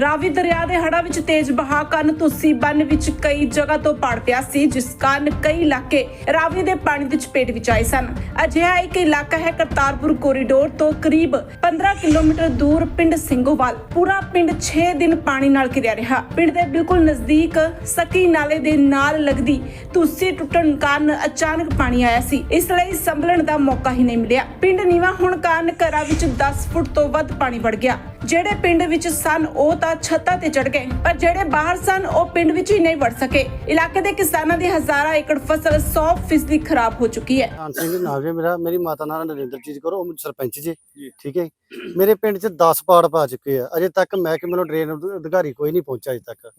ਰਾਵੀ ਦਰਿਆ ਦੇ ਹੜ੍ਹਾਂ ਵਿੱਚ ਤੇਜ਼ ਬਹਾਅ ਕਾਰਨ ਤੁਸੀ ਬੰਨ ਵਿੱਚ ਕਈ ਜਗ੍ਹਾ ਤੋਂ ਪਾੜ ਪਿਆ ਸੀ, ਜਿਸ ਕਾਰਨ ਕਈ ਇਲਾਕੇ ਰਾਵੀ ਦੇ ਪਾਣੀ ਦੀ ਚਪੇਟ ਵਿੱਚ ਆਏ ਸਨ। ਅਜਿਹਾ ਇੱਕ ਇਲਾਕਾ ਹੈ ਕਰਤਾਰਪੁਰ ਕੋਰੀਡੋਰ ਤੋਂ ਕਰੀਬ 15 ਕਿਲੋਮੀਟਰ ਦੂਰ ਪਿੰਡ ਸਿੰਘੋਵਾਲ। ਪੂਰਾ ਪਿੰਡ 6 ਦਿਨ ਪਾਣੀ ਨਾਲ ਘਿਰਿਆ ਰਿਹਾ। ਪਿੰਡ ਦੇ ਬਿਲਕੁਲ ਨਜ਼ਦੀਕ ਸਕੀ ਨਾਲੇ ਦੇ ਨਾਲ ਲੱਗਦੀ ਤੁਸੀ ਟੁੱਟਣ ਕਾਰਨ ਅਚਾਨਕ ਪਾਣੀ ਆਇਆ ਸੀ। ਇਸ ਲਈ ਸੰਭਲਣ ਦਾ ਮੌਕਾ ਹੀ ਨਹੀਂ ਮਿਲਿਆ। ਪਿੰਡ ਨੀਵਾ ਹੋਣ ਕਾਰਨ ਘਰਾਂ ਵਿੱਚ 10 ਫੁੱਟ ਤੋਂ ਵੱਧ ਪਾਣੀ ਵੜ ਗਿਆ। ਜਿਹੜੇ ਪਿੰਡ ਵਿੱਚ ਸਨ ਉਹ ਤਾਂ ਛੱਤਾਂ ਤੇ ਚੜ ਗਏ ਪਰ ਜਿਹੜੇ ਬਾਹਰ ਸਨ ਉਹ ਪਿੰਡ ਵਿੱਚ ਹੀ ਨਹੀਂ ਵੜ ਸਕੇ। ਇਲਾਕੇ ਦੇ ਕਿਸਾਨਾਂ ਦੀ ਹਜ਼ਾਰਾਂ ਏਕੜ ਫਸਲ 100% ਖਰਾਬ ਹੋ ਚੁੱਕੀ ਹੈ। ਖਾਨ ਸਿੰਘ ਜੀ ਨਾਮ ਜੀ ਮੇਰਾ ਮੇਰੀ ਮਾਤਾ ਨਾਲ ਨਰਿੰਦਰਜੀਤ ਕਰੋ ਉਹ ਸਰਪੰਚ ਜੀ ਜੀ। ਠੀਕ ਹੈ ਮੇਰੇ ਪਿੰਡ 'ਚ 10 ਪਾੜ ਪਾ ਚੁੱਕੇ ਆ। ਅਜੇ ਤੱਕ ਮੈਂ ਕਿ ਮੈਨੂੰ ਡਰੇਨ ਅਧਿਕਾਰੀ ਕੋਈ ਨਹੀਂ ਪਹੁੰਚਿਆ ਅਜੇ ਤੱਕ।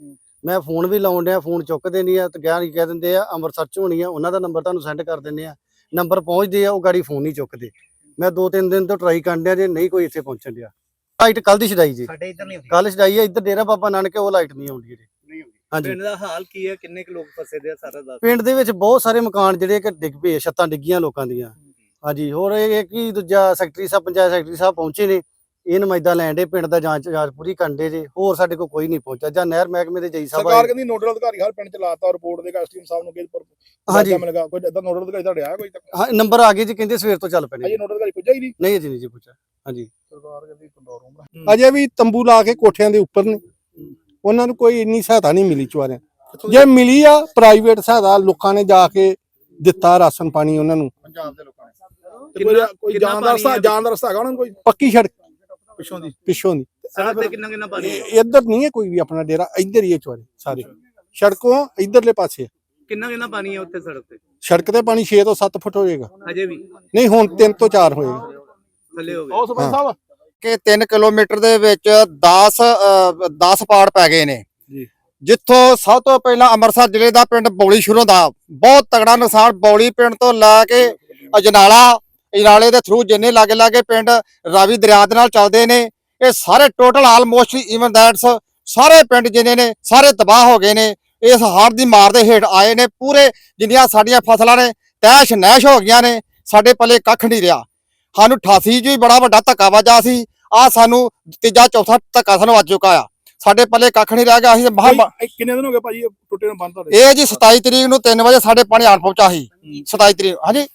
ਮੈਂ ਫੋਨ ਵੀ ਲਾਉਣ ਡਿਆ ਫੋਨ ਚੁੱਕਦੇ ਨਹੀਂ ਆ ਤੇ ਗਿਆ ਨਹੀਂ ਕਹਿ ਦਿੰਦੇ ਆ ਅੰਮ੍ਰਿਤਸਰ 'ਚ ਹੋਣੀ ਆ ਉਹਨਾਂ ਦਾ ਨੰਬਰ ਤੁਹਾਨੂੰ ਸੈਂਡ ਕਰ ਦਿੰਦੇ ਆ। ਨੰਬਰ ਪਹੁੰਚਦੇ ਆ ਉਹ ਗਾੜੀ ਫੋਨ ਨਹੀਂ ਚੁੱਕਦੇ। ਮੈਂ ਦੋ ਤਿੰਨ ਦਿਨ ਤੋਂ ਟਰਾਈ ਕਰਨ ਡਿਆ ਜੇ ਨਹੀਂ ਕੋਈ ਇੱਥੇ ਪਹੁੰਚਣ ਡਿਆ। ਲਾਈਟ ਕੱਲ ਦੀ ਛਡਾਈ ਜੀ। ਸਾਡੇ ਇੱਧਰ ਨਹੀਂ ਹੁੰਦੀ। ਕੱਲ ਛਡਾਈ ਆ ਇੱਧਰ ਡੇਰਾ ਬਾਬਾ ਨਾਨਕ ਉਹ ਲਾਈਟ ਨਹੀਂ ਆਉਂਦੀ ਜੀ। ਨਹੀਂ ਹੁੰਦੀ ਹਾਂਜੀ। ਪਿੰਡ ਦਾ ਹਾਲ ਕੀ ਹੈ ਕਿੰਨੇ ਕੁ ਲੋਕ ਫਸੇ ਦੇ ਆ ਸਾਰਾ ਦੱਸ ਪਿੰਡ ਦੇ ਵਿੱਚ ਬਹੁਤ ਸਾਰੇ ਮਕਾਨ ਜਿਹੜੇ ਕਿ ਡਿੱਗ ਪਏ ਛੱਤਾਂ ਡਿੱਗੀਆਂ ਲੋਕਾਂ ਦੀਆਂ। ਹਾਂਜੀ। ਹੋਰ ਇਹ ਹੈ ਕਿ ਦੂਜਾ ਸੈਕਟਰੀ ਸਾਹਿਬ ਪੰਚਾਇਤ ਸੈਕਟਰੀ ਸਾਹਿਬ ਪਹੁੰਚੇ ਨੇ। ਇਹ ਨੁਮਾਇੰਦਾ ਲੈਣ ਦੇ ਪਿੰਡ ਦਾ ਜਾਂਚ ਜਾਂਚ ਪੂਰੀ ਕਰਨ ਦੇ ਜੇ। ਹੋਰ ਸਾਡੇ ਕੋਲ ਕੋਈ ਨਹੀਂ ਪਹੁੰਚਿਆ। ਜਾਂ ਨਹਿਰ ਮਹਿਕਮੇ ਦੇ ਜਈ ਸਾਹਿਬ ਸਰਕਾਰ ਕਹਿੰਦੀ ਨੋਡਲ ਅਧਿਕਾਰੀ ਹਰ ਪਿੰਡ ਚ ਲਾਤਾ ਰਿਪੋਰਟ ਦੇ ਐਸਟੀਐਮ ਸਾਹਿਬ ਨੂੰ ਕਿਸ ਪਰ ਹਾਂਜੀ। ਮਿਲ ਗਿਆ ਕੋਈ ਇਦਾਂ ਨੋਡਲ ਅਧਿਕਾਰੀ ਤੁਹਾਡੇ ਆਇਆ ਕੋਈ ਤੱਕ? ਹਾਂ ਨੰਬਰ ਆ ਗਏ ਜੀ ਕਹਿੰਦੇ ਸਵੇਰ ਤੋਂ ਚੱਲ ਪੈਣੇ ਅਜੇ ਨੋਡਲ ਅਧਿਕਾਰੀ ਪੁੱਜਾ ਹੀ ਨਹੀਂ? ਨਹੀਂ ਜੀ ਨਹੀਂ ਜੀ ਪੁੱਛਿਆ ਹਾਂਜੀ। ਸਰਕਾਰ ਕਹਿੰਦੀ ਕੰਡੋਰ ਰੂਮ ਅਜੇ ਵੀ ਤੰਬੂ ਲਾ ਕੇ ਕੋਠਿਆਂ ਦੇ ਉੱਪਰ ਨੇ। ਉਹਨਾਂ ਨੂੰ ਕੋਈ ਇੰਨੀ ਸਹਾਇਤਾ ਨਹੀਂ ਮਿਲੀ ਚੁਆਰਿਆਂ ਜੇ ਮਿਲੀ ਆ ਪ੍ਰਾਈਵੇਟ ਸਹਾਇਤਾ ਲੋਕਾਂ ਨੇ ਜਾ ਕੇ ਦਿੱਤਾ ਰਾਸ਼ਨ ਪਾਣੀ ਉਹਨਾਂ ਨੂੰ। ਪੰਜਾਬ ਦੇ ਲੋਕਾਂ ਨੇ। ਤੇ ਕੋਈ ਕੋਈ ਜਾਣ ਦਾ ਰਸਤਾ ਜਾਣ ਦਾ ਰਸਤਾ ਹੈਗਾ ਉਹਨਾਂ ਨੂੰ ਕੋਈ? ਪੱਕੀ ਸੜਕ। ਪਿੱਛੋਂ ਦੀ। ਪਿੱਛੋਂ ਦੀ। ਸੜਕ ਤੇ ਕਿੰਨਾ ਕਿੰਨਾ ਪਾਣੀ ਹੈ? ਇੱਧਰ ਨਹੀਂ ਹੈ ਕੋਈ ਵੀ ਆਪਣਾ ਡੇਰਾ ਇੱਧਰ ਹੀ ਹੈ ਚੁਆਰੇ ਸਾਰੇ। ਸੜਕੋਂ ਇੱਧਰਲੇ ਪਾਸੇ ਆ। ਕਿੰਨਾ ਕਿੰਨਾ ਪਾਣੀ ਹੈ ਉੱਥੇ ਸੜਕ ਤੇ? ਸੜਕ ਤੇ ਪਾਣੀ 6 ਤੋਂ 7 ਫੁੱਟ ਹੋਏਗਾ। ਅਜੇ ਵੀ? ਨਹੀਂ ਹੁਣ 3 ਤੋਂ 4 ਹੋਏਗਾ। ਥੱਲੇ ਹੋ ਉਹ ਗਏ ਸਰਪੰਚ ਸਾਹਿਬ? ਕਿ 3 ਕਿਲੋਮੀਟਰ ਦੇ ਵਿੱਚ 10 10 ਪਾੜ ਪੈ ਗਏ ਨੇ। ਜੀ। ਜਿੱਥੋਂ ਸਭ ਤੋਂ ਪਹਿਲਾਂ ਅੰਮ੍ਰਿਤਸਰ ਜ਼ਿਲ੍ਹੇ ਦਾ ਪਿੰਡ ਬੌਲੀ ਸ਼ੁਰੂ ਦਾ ਬਹੁਤ ਤਗੜਾ ਨੁਕਸਾਨ ਬੌਲੀ ਪਿੰਡ ਤੋਂ ਲੈ ਕੇ ਅਜਨਾਲਾ ਅਜਨਾਲੇ ਦੇ ਥਰੂ ਜਿੰਨੇ ਲਾਗੇ ਲਾਗੇ ਪਿੰਡ ਰਾਵੀ ਦਰਿਆ ਦੇ ਨਾਲ ਚੱਲਦੇ ਨੇ। ਇਹ ਸਾਰੇ ਟੋਟਲ ਆਲਮੋਸਟ ਇਵਨ ਦੈਟਸ ਸਾਰੇ ਪਿੰਡ ਜਿੰਨੇ ਨੇ ਸਾਰੇ ਤਬਾਹ ਹੋ ਗਏ ਨੇ। ਇਸ ਹੜ੍ਹ ਦੀ ਮਾਰ ਦੇ ਹੇਠ ਆਏ ਨੇ। ਪੂਰੇ ਜਿੰਨੀਆਂ ਸਾਡੀਆਂ ਫਸਲਾਂ ਨੇ ਤੈਸ਼ ਨੈਸ਼ ਹੋ ਗਈਆਂ ਨੇ। ਸਾਡੇ ਪੱਲੇ ਕੱਖ ਨਹੀਂ ਰਿਹਾ। ਸਾਨੂੰ 88 ਚ ਵੀ ਬੜਾ ਵੱਡਾ ਧੱਕਾ ਵੱਜਾ ਸੀ। ਆ ਸਾਨੂੰ ਤੀਜਾ ਚੌਥਾ ਧੱਕਾ ਸਾਨੂੰ ਵੱਜ ਚੁੱਕਾ ਆ। ਸਾਡੇ ਪੱਲੇ ਕੱਖ ਨਹੀਂ ਰਹਿ ਗਿਆ ਅਸੀਂ ਮਹਾ ਕਿੰਨੇ ਦਿਨ ਹੋ ਗਏ ਭਾਜੀ ਇਹ ਟੁੱਟੇ ਨੂੰ ਬੰਦ ਤੁਹਾਡੇ? ਇਹ ਜੀ 27 ਤਰੀਕ ਨੂੰ 3 ਵਜੇ ਸਾਡੇ ਪਾਣੀ ਆਣ ਪਹੁੰਚਾ ਸੀ। 27 ਤਰੀਕ ਹਾਂਜੀ?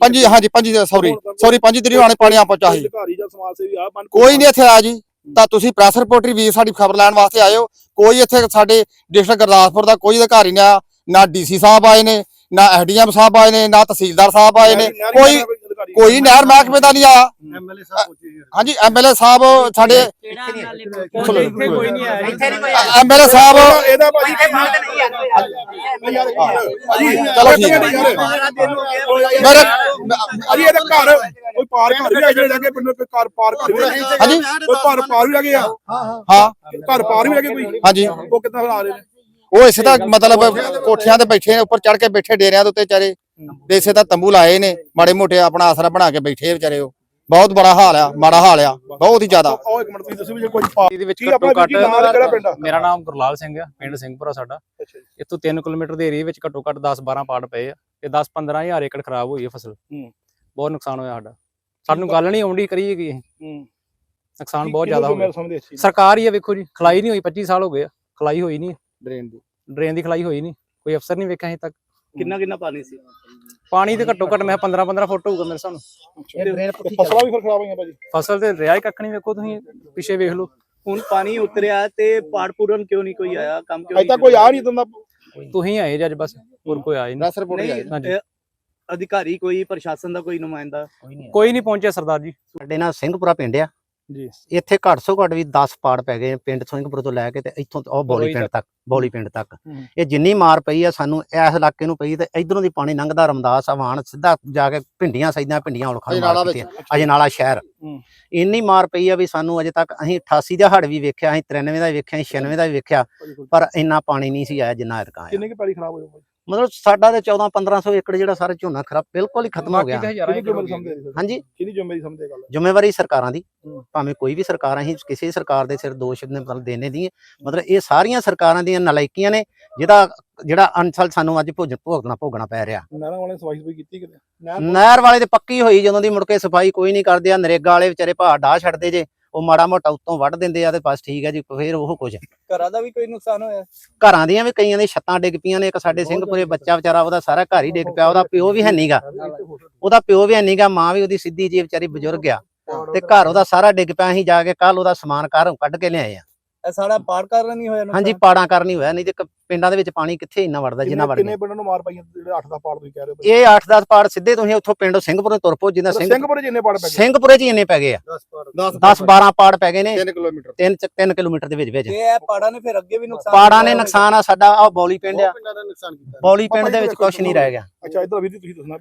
ਪੰਜੀ ਹਾਂਜੀ ਪੰਜੀ ਸੌਰੀ ਸੌਰੀ ਪੰਜੀ ਤਰੀਕ ਨੂੰ ਆਣੇ ਪਾਣੀ ਆ ਪਹੁੰਚਾ ਸੀ। ਜਾਂ ਆ ਕੋਈ ਨਹੀਂ ਇੱਥੇ ਆਇਆ ਜੀ। ਤਾਂ ਤੁਸੀਂ ਪ੍ਰੈਸ ਰਿਪੋਰਟਰ ਵੀ ਸਾਡੀ ਖਬਰ ਲੈਣ ਵਾਸਤੇ ਆਇਓ ਕੋਈ ਇੱਥੇ ਸਾਡੇ ਡਿਸਟ੍ਰਿਕਟ ਗੁਰਦਾਸਪੁਰ ਦਾ ਕੋਈ ਅਧਿਕਾਰੀ ਨਹੀਂ ਆਇਆ। ਨਾ ਡੀਸੀ ਸਾਹਿਬ ਆਏ ਨੇ ਨਾ ਐਸਡੀਐਮ ਸਾਹਿਬ ਆਏ ਨੇ ਨਾ ਤਹਿਸੀਲਦਾਰ ਸਾਹਿਬ ਆਏ ਨੇ। ਕੋਈ ਕੋਈ ਨਹਿਰ ਮਹਿਕਮੇ ਦਾ ਨਹੀਂ ਆਇਆ ਐਮਐਲਏ ਸਾਹਿਬ ਪਹੁੰਚੇ ਜੀ ਹਾਂਜੀ ਐਮਐਲਏ ਸਾਹਿਬ ਸਾਡੇ ਕੋਈ ਨਹੀਂ ਆਇਆ ਐਮਐਲਏ ਸਾਹਿਬ ਇਹਦਾ ਭਾਜੀ ਚਲੋ ਠੀਕ ਹੈ। ਮੇਰੇ ਅਜੀ ਇਹਦਾ ਘਰ ਕੋਈ ਪਾਰ ਘਰ ਵੀ ਆ ਜਿਹੜੇ ਲੱਗੇ ਪਿੰਡ ਕੋਈ ਘਰ ਪਾਰ ਘਰ ਵੀ ਹਾਂਜੀ ਕੋਈ ਘਰ ਪਾਰ ਵੀ ਲੱਗੇ ਆ ਹਾਂ ਘਰ ਪਾਰ ਵੀ ਲੱਗੇ ਕੋਈ ਹਾਂਜੀ ਉਹ ਕਿੱਦਾਂ ਫਿਰ ਆ ਰਹੇ ਨੇ ਉਹ ਇਸੇ ਦਾ ਮਤਲਬ ਕੋਠਿਆਂ ਤੇ ਬੈਠੇ ਨੇ ਉੱਪਰ ਚੜ ਕੇ ਬੈਠੇ ਡੇਰਿਆਂ ਦੇ ਉੱਤੇ ਵਿਚਾਰੇ। ਤੇ ਇਸੇ ਦਾ ਤੰਬੂ ਲਾਏ ਨੇ ਮਾੜੇ ਮੋਟੇ ਆਪਣਾ ਆਸਰਾ ਬਣਾ ਕੇ ਬੈਠੇ ਵਿਚਾਰੇ ਉਹ। ਬਹੁਤ ਬੜਾ ਹਾਲ ਆ ਮਾੜਾ ਹਾਲ ਆ ਬਹੁਤ ਹੀ ਜ਼ਿਆਦਾ। ਉਹ ਇੱਕ ਮਿੰਟ ਤੁਸੀਂ ਦੱਸੋ ਵੀ ਜੇ ਕੋਈ ਪਾਰ ਇਹਦੇ ਵਿੱਚ ਕੀ ਆਪਣਾ ਘੱਟੋ ਮੇਰਾ ਨਾਮ ਗੁਰਲਾਲ ਸਿੰਘ ਆ ਪਿੰਡ ਸਿੰਘਪੁਰਾ ਸਾਡਾ। ਇੱਥੋਂ 3 ਕਿਲੋਮੀਟਰ ਦੇ ਏਰੀਆ ਵਿੱਚ ਘੱਟੋ ਘੱਟ 10 12 ਪਾੜ ਪਏ ਆ। ਤੇ 10 15 ਹਜ਼ਾਰ ਏਕੜ ਖਰਾਬ ਹੋਈ ਹੈ ਫਸਲ। ਬਹੁਤ ਨੁਕਸਾਨ ਹੋਇਆ ਸਾਡਾ। ਸਾਨੂੰ ਗੱਲ ਨਹੀਂ ਆਉਂਦੀ ਕਰੀਏ ਕੀ ਨੁਕਸਾਨ ਬਹੁਤ ਜ਼ਿਆਦਾ ਹੋ ਗਿਆ। ਸਰਕਾਰ ਹੀ ਆ ਵੇਖੋ ਜੀ ਖਲਾਈ ਨਹੀਂ ਹੋਈ 25 ਸਾਲ ਹੋ ਗਏ ਆ। ਖਲਾਈ ਹੋਈ ਨਹੀਂ ਡਰੇਨ ਦੀ। ਡਰੇਨ ਦੀ ਖਲਾਈ ਹੋਈ ਨਹੀਂ ਕੋਈ ਅਫਸਰ ਨਹੀਂ ਵੇਖਿਆ ਅਜੇ ਤੱਕ। ਕਿੰਨਾ ਕਿੰਨਾ ਪਾਣੀ ਸੀ? ਪਾਣੀ ਤੇ ਘੱਟੋ ਘੱਟ ਮੈਂ 15 15 ਫੁੱਟ ਹੋਊਗਾ ਮੇਰੇ ਸਾਨੂੰ ਫਸਲਾਂ ਵੀ ਫਿਰ ਖਰਾਬ ਹੋਈਆਂ ਭਾਜੀ। ਫਸਲ ਤੇ ਹੀ ਕੱਖ ਨਹੀਂ ਵੇਖੋ ਤੁਸੀਂ ਪਿੱਛੇ ਵੇਖ ਲਓ। ਹੁਣ ਪਾਣੀ ਉਤਰਿਆ ਤੇ ਪਾੜ ਪੂਰਨ ਕਿਉਂ ਨਹੀਂ ਕੋਈ ਆਇਆ ਕੰਮ ਕਿਉਂ ਅਜੇ ਤੱਕ ਕੋਈ ਆ ਨਹੀਂ ਦਿੰਦਾ ਤੁਸੀਂ ਆਏ ਜੀ ਅੱਜ ਬਸ ਹੋਰ ਕੋਈ ਆਇਆ ਹੀ ਨਹੀਂ ਰਿਪੋਰਟ ਨਹੀਂ ਹਾਂਜੀ। ਇਹ ਅਧਿਕਾਰੀ ਕੋਈ ਪ੍ਰਸ਼ਾਸਨ ਦਾ ਕੋਈ ਨੁਮਾਇੰਦਾ? ਕੋਈ ਨਹੀਂ ਪਹੁੰਚਿਆ ਸਰਦਾਰ ਜੀ। ਸਾਡੇ ਨਾਲ ਸਿੰਘਪੁਰਾ ਪਿੰਡ ਆ। ਜੀ। ਇੱਥੇ ਘੱਟ ਸੋ ਘੱਟ ਵੀ 10 ਪਾੜ ਪੈ ਗਏ ਪਿੰਡ ਸਿੰਘਪੁਰ ਤੋਂ ਲੈ ਕੇ ਤੇ ਇੱਥੋਂ ਉਹ ਬੌਲੀ ਪਿੰਡ ਤੱਕ। ਬੌਲੀ ਪਿੰਡ ਤੱਕ। ਹੂੰ। ਇਹ ਜਿੰਨੀ ਮਾਰ ਪਈ ਆ ਸਾਨੂੰ ਇਸ ਇਲਾਕੇ ਨੂੰ ਪਈ ਤੇ ਇਧਰੋਂ ਦੀ ਪਾਣੀ ਲੰਘਦਾ ਰਮਦਾਸ ਆਵਾਨ ਸਿੱਧਾ ਜਾ ਕੇ ਭਿੰਡੀਆਂ ਸੈਦਾਂ ਭਿੰਡੀਆਂ ਉਲਖਾਂ ਨੂੰ ਅਜਨਾਲਾ ਮਾਰ ਕੀਤੀਆਂ ਅਜਨਾਲਾ ਸ਼ਹਿਰ। ਹੂੰ। ਇੰਨੀ ਮਾਰ ਪਈ ਆ ਵੀ ਸਾਨੂੰ ਅਜੇ ਤੱਕ ਅਸੀਂ 88 ਦਾ ਹੜ ਵੀ ਵੇਖਿਆ ਅਸੀਂ 93 ਦਾ ਵੀ ਵੇਖਿਆ ਅਸੀਂ 96 ਦਾ ਵੀ ਵੇਖਿਆ ਪਰ ਇੰਨਾ ਪਾਣੀ ਨਹੀਂ ਸੀ ਆਇਆ ਜਿੰਨਾ ਇਰਕਾ ਆਇਆ। ਕਿੰਨੇ ਕਿ ਪੈਲੀ ਖਰਾਬ ਹੋਈ ਮਤਲਬ ਸਾਡਾ ਤੇ 14 1500 ਏਕੜ ਜਿਹੜਾ ਸਾਰਾ ਝੋਨਾ ਖਰਾਬ ਬਿਲਕੁਲ ਹੀ ਖਤਮ ਹੋ ਗਿਆ। ਹਾਂਜੀ। ਕਿਹਦੀ ਜ਼ਿੰਮੇਵਾਰੀ ਸਮਝਦੇ ਗੱਲ? ਜ਼ਿੰਮੇਵਾਰੀ ਸਰਕਾਰਾਂ ਦੀ। ਭਾਵੇਂ ਕੋਈ ਵੀ ਸਰਕਾਰ ਅਸੀਂ ਕਿਸੇ ਸਰਕਾਰ ਦੇ ਸਿਰ ਦੋਸ਼ ਨੇ ਮਤਲਬ ਦੇਣੇ ਦੀ। ਮਤਲਬ ਇਹ ਸਾਰੀਆਂ ਸਰਕਾਰਾਂ ਦੀਆਂ ਨਲਾਇਕੀਆਂ ਨੇ ਜਿਹਦਾ ਜਿਹੜਾ ਅਨਸਲ ਸਾਨੂੰ ਅੱਜ ਭੋਜਨ ਭੋਗਣਾ ਭੋਗਣਾ ਪੈ ਰਿਹਾ। ਨਹਿਰਾਂ ਵਾਲੇ ਸਫ਼ਾਈ ਸਫ਼ਾਈ ਕੀਤੀ ਕਿਤੇ? ਨਹਿਰ ਵਾਲੇ ਤੇ ਪੱਕੀ ਹੋਈ ਜਦੋਂ ਦੀ ਮੁੜ ਕੇ ਸਫ਼ਾਈ ਕੋਈ ਨਹੀਂ ਕਰਦੇ ਆ ਨਰੇਗਾ ਵਾਲੇ ਵਿਚਾਰੇ ਭਾਅ ਢਾਹ ਛੱਡਦੇ ਜੇ। ਉਹ ਮਾੜਾ ਮੋਟਾ ਉੱਤੋਂ ਵੱਢ ਦਿੰਦੇ ਆ ਤੇ ਬਸ ਠੀਕ ਹੈ ਜੀ ਫੇਰ ਉਹ ਕੁਝ। ਘਰਾਂ ਦਾ ਵੀ ਕੋਈ ਨੁਕਸਾਨ ਹੋਇਆ? ਘਰਾਂ ਦੀਆਂ ਵੀ ਕਈਆਂ ਦੇ ਛੱਤਾਂ ਡਿੱਗ ਪਈਆਂ ਨੇ ਇੱਕ ਸਾਡੇ ਸਿੰਘਪੁਰੇ ਬੱਚਾ ਵਿਚਾਰਾ ਉਹਦਾ ਸਾਰਾ ਘਰ ਹੀ ਡਿੱਗ ਪਿਆ ਉਹਦਾ ਪਿਓ ਵੀ ਹੈ ਨਹੀਂਗਾ ਉਹਦਾ ਪਿਓ ਵੀ ਹੈ ਨਹੀਂਗਾ ਮਾਂ ਵੀ ਉਹਦੀ ਸਿੱਧੀ ਜੀ ਵਿਚਾਰੀ ਬਜ਼ੁਰਗ ਆ। ਤੇ ਘਰ ਉਹਦਾ ਸਾਰਾ ਡਿੱਗ ਪਿਆ ਅਸੀਂ ਜਾ ਕੇ ਕੱਲ ਉਹਦਾ ਸਮਾਨ ਘਰੋਂ ਕੱਢ ਕੇ ਲਿਆਏ ਆ। ਇਹ ਸਾਰਾ ਪਾੜ ਕਾਰਨ ਨਹੀਂ ਹੋਇਆ? ਹਾਂਜੀ ਪਾੜਾਂ ਕਰਨੀ ਹੋਇਆ ਨਹੀਂ ਤੇ ਕ- ਪਿੰਡਾਂ ਦੇ ਵਿੱਚ ਪਾਣੀ ਕਿੱਥੇ ਇੰਨਾ ਵੜਦਾ ਜਿੰਨਾ ਵੜ ਕਿੰਨੇ ਪਿੰਡਾਂ ਨੂੰ ਮਾਰ ਪਾਈਆਂ ਜਿਹੜੇ 8 ਦਾ ਪਾੜ ਤੁਸੀਂ ਕਹਿ ਰਹੇ ਹੋ ਇਹ 8-10 ਪਾੜ ਸਿੱਧੇ ਤੁਸੀਂ ਉੱਥੋਂ ਪਿੰਡੋਂ ਸਿੰਘਪੁਰੇ ਤੁਰ ਪੋ ਜਿੱਦਾਂ ਸਿੰਘ ਸਿੰਘਪੁਰੇ ਜਿੰਨੇ ਪਾੜ ਪੈ ਗਏ? ਸਿੰਘਪੁਰੇ ਚ ਹੀ ਇੰਨੇ ਪੈ ਗਏ ਆ। 10-12 ਪਾੜ। ਪੈ ਗਏ ਨੇ। 3 ਕਿਲੋਮੀਟਰ। 3 3 ਕਿਲੋਮੀਟਰ ਦੇ ਵਿੱਚ ਵਿੱਚ। ਇਹ ਪਾੜਾਂ ਨੇ ਫਿਰ ਅੱਗੇ ਵੀ ਨੁਕਸਾਨ ਪਾੜਾਂ ਨੇ। ਨੁਕਸਾਨ ਆ ਸਾਡਾ ਆ ਬੌਲੀ ਪਿੰਡ ਆ। ਪਿੰਡਾਂ ਦਾ ਨੁਕਸਾਨ ਕੀਤਾ। ਬੌਲੀ ਪਿੰਡ ਦੇ ਵਿੱਚ ਕੁਝ ਨਹੀਂ ਰਹਿ ਗਿਆ। ਅੱਛਾ ਇਧਰ ਵੀ ਤੁਸੀਂ ਦੱਸਣਾ।